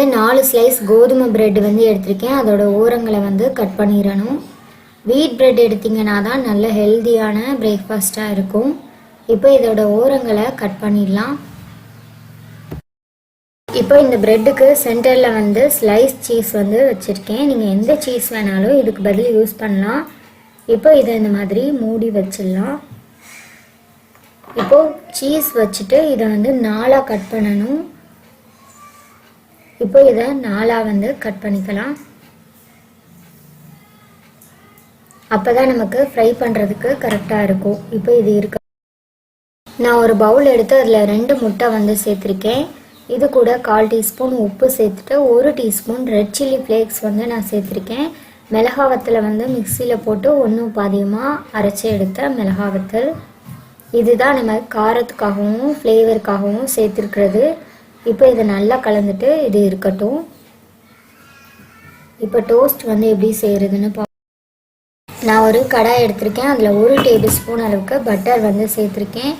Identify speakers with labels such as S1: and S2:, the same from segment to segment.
S1: வந்து நாலு ஸ்லைஸ் கோதுமை பிரெட் வந்து எடுத்திருக்கேன். அதோட ஓரங்களை வந்து கட் பண்ணிடணும். வீட் பிரெட் எடுத்திங்கன்னா தான் நல்ல ஹெல்த்தியான பிரேக்ஃபாஸ்ட்டாக இருக்கும். இப்போ இதோட ஓரங்களை கட் பண்ணிடலாம். இப்போ இந்த பிரெட்டுக்கு சென்டரில் வந்து ஸ்லைஸ் சீஸ் வந்து வச்சுருக்கேன். நீங்கள் எந்த சீஸ் வேணாலும் இதுக்கு பதில் யூஸ் பண்ணலாம். இப்போ இதை இந்த மாதிரி மூடி வச்சிடலாம். இப்போ சீஸ் வச்சுட்டு இதை வந்து நாலாக கட் பண்ணணும். இப்போ இதை நாலாக வந்து கட் பண்ணிக்கலாம். அப்போ தான் நமக்கு ஃப்ரை பண்ணுறதுக்கு கரெக்டாக இருக்கும். இப்போ இது இருக்க. நான் ஒரு பவுல் எடுத்து அதில் ரெண்டு முட்டை வந்து சேர்த்துருக்கேன். இது கூட கால் டீஸ்பூன் உப்பு சேர்த்துட்டு ஒரு டீஸ்பூன் ரெட் சில்லி ஃப்ளேக்ஸ் வந்து நான் சேர்த்துருக்கேன். மிளகாவத்தில் வந்து மிக்சியில் போட்டு ஒன்றும் பாதியமாக அரைச்சி எடுத்த மிளகாவத்தல். இதுதான் நம்ம காரத்துக்காகவும் ஃப்ளேவருக்காகவும் சேர்த்துருக்கிறது. இப்போ இதை நல்லா கலந்துட்டு இது இருக்கட்டும். இப்போ டோஸ்ட் வந்து எப்படி செய்கிறதுன்னு பா நான் ஒரு கடாய் எடுத்திருக்கேன். அதில் ஒரு டேபிள் ஸ்பூன் அளவுக்கு பட்டர் வந்து சேர்த்துருக்கேன்.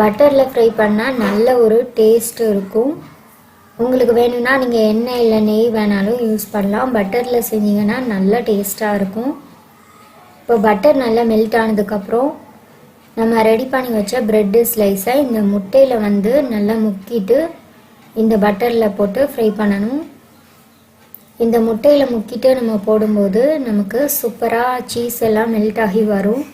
S1: பட்டரில் ஃப்ரை பண்ணால் நல்ல ஒரு டேஸ்ட் இருக்கும். உங்களுக்கு வேணும்னா நீங்கள் எண்ணெய் இல்லை நெய் வேணாலும் யூஸ் பண்ணலாம். பட்டரில் செஞ்சீங்கன்னா நல்ல டேஸ்ட்டாக இருக்கும். இப்போ பட்டர் நல்லா மெல்ட் ஆனதுக்கப்புறம் நம்ம ரெடி பண்ணி வச்ச ப்ரெட்டு ஸ்லைஸை இந்த முட்டையில் வந்து நல்லா முக்கிட்டு இந்த பட்டரில் போட்டு ஃப்ரை பண்ணணும். இந்த முட்டையில் முக்கிட்டு நம்ம போடும்போது நமக்கு சூப்பராக சீஸ் எல்லாம் மெல்ட் ஆகி வரும்.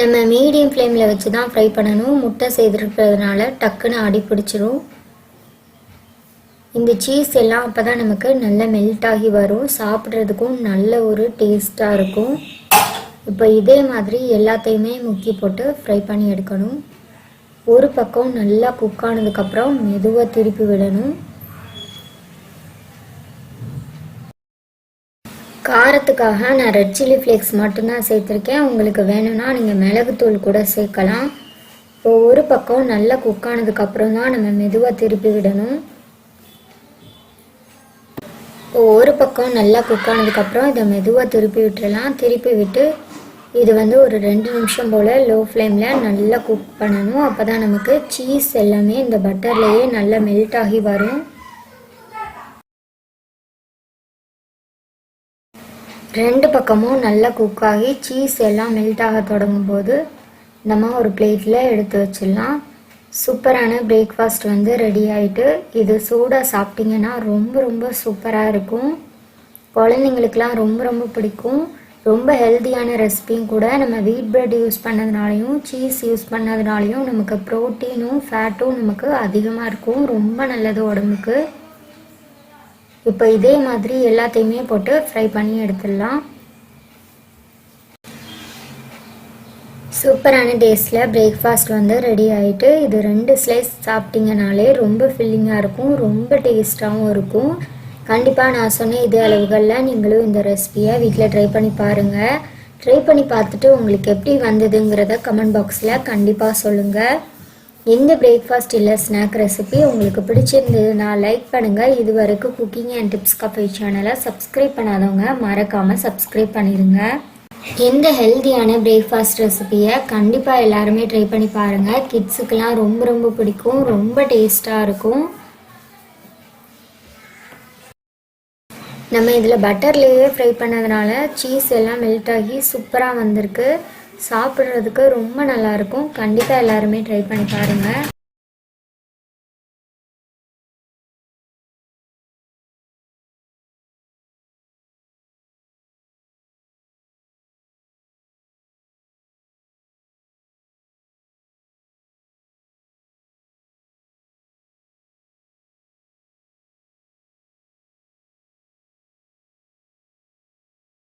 S1: நம்ம மீடியம் ஃப்ளேமில் வச்சு தான் ஃப்ரை பண்ணணும். முட்டை செய்திருக்கிறதுனால டக்குன்னு அடி பிடிச்சிரும். இந்த சீஸ் எல்லாம் அப்போ தான் நமக்கு நல்ல மெல்ட் ஆகி வரும். சாப்பிட்றதுக்கும் நல்ல ஒரு டேஸ்ட்டாக இருக்கும். இப்போ இதே மாதிரி எல்லாத்தையுமே முக்கி போட்டு ஃப்ரை பண்ணி எடுக்கணும். ஒரு பக்கம் நல்லா குக் ஆனதுக்கப்புறம் மெதுவாக திருப்பி விடணும். காரத்துக்காக நான் ரெட் சில்லி ஃப்ளேக்ஸ் மட்டும்தான் சேர்த்துருக்கேன். உங்களுக்கு வேணும்னா நீங்கள் மிளகுத்தூள் கூட சேர்க்கலாம். இப்போ ஒரு பக்கம் நல்லா குக் ஆனதுக்கப்புறம் தான் நம்ம மெதுவாக திருப்பி விடணும். இப்போ ஒரு பக்கம் நல்லா குக் ஆனதுக்கப்புறம் இதை மெதுவாக திருப்பி விட்டுடலாம் திருப்பி விட்டு இது வந்து ஒரு ரெண்டு நிமிஷம் போல் லோ ஃப்ளேமில் நல்லா குக் பண்ணணும். அப்போ தான் நமக்கு சீஸ் எல்லாமே இந்த பட்டர்லேயே நல்லா மெல்ட் ஆகி வரும். ரெண்டு பக்கமும் நல்லா குக் ஆகி சீஸ் எல்லாம் மெல்ட் ஆக தொடங்கும் போது நம்ம ஒரு பிளேட்டில் எடுத்து வச்சிடலாம். சூப்பரான பிரேக்ஃபாஸ்ட் வந்து ரெடி ஆகிட்டு இது சூடாக சாப்பிட்டிங்கன்னா ரொம்ப ரொம்ப சூப்பராக இருக்கும். குழந்தைங்களுக்கெலாம் ரொம்ப ரொம்ப பிடிக்கும். ரொம்ப ஹெல்த்தியான ரெசிபியும் கூட நம்ம வீட் பிரெட் யூஸ் பண்ணதுனாலையும் சீஸ் யூஸ் பண்ணதுனாலையும் நமக்கு ப்ரோட்டீனும் ஃபேட்டும் நமக்கு அதிகமாக இருக்கும். ரொம்ப நல்லது உடம்புக்கு. இப்போ இதே மாதிரி எல்லாத்தையுமே போட்டு ஃப்ரை பண்ணி எடுத்துடலாம். சூப்பரான டேஸ்டில் பிரேக்ஃபாஸ்ட் வந்து ரெடி ஆகிட்டு இது ரெண்டு ஸ்லைஸ் சாப்பிட்டீங்கனாலே ரொம்ப ஃபில்லிங்காக இருக்கும். ரொம்ப டேஸ்ட்டாகவும் இருக்கும். கண்டிப்பாக நான் சொன்ன இதே அளவுகளில் நீங்களும் இந்த ரெசிபியை வீட்டில் ட்ரை பண்ணி பாருங்கள் ட்ரை பண்ணி பார்த்துட்டு உங்களுக்கு எப்படி வந்ததுங்கிறத கமெண்ட் பாக்ஸில் கண்டிப்பாக சொல்லுங்கள் எந்த பிரேக்ஃபாஸ்ட் இல்லை ஸ்நாக் ரெசிபி உங்களுக்கு பிடிச்சிருந்ததுன்னா லைக் பண்ணுங்கள் இது வரைக்கும் குக்கிங் அண்ட் டிப்ஸ் கஃபே சேனலை சப்ஸ்கிரைப் பண்ணாதவங்க மறக்காமல் சப்ஸ்கிரைப் பண்ணிடுங்க எந்த ஹெல்த்தியான பிரேக்ஃபாஸ்ட் ரெசிபியை கண்டிப்பாக எல்லாருமே ட்ரை பண்ணி பாருங்கள் கிட்ஸுக்கெல்லாம் ரொம்ப ரொம்ப பிடிக்கும். ரொம்ப டேஸ்ட்டாக இருக்கும். நம்ம இதில் பட்டர்லேயே ஃப்ரை பண்ணதுனால சீஸ் எல்லாம் மெல்ட் ஆகி சூப்பராக வந்திருக்கு. சாப்பிட்றதுக்கு ரொம்ப நல்லாயிருக்கும் கண்டிப்பாக எல்லாருமே ட்ரை பண்ணி பாருங்கள்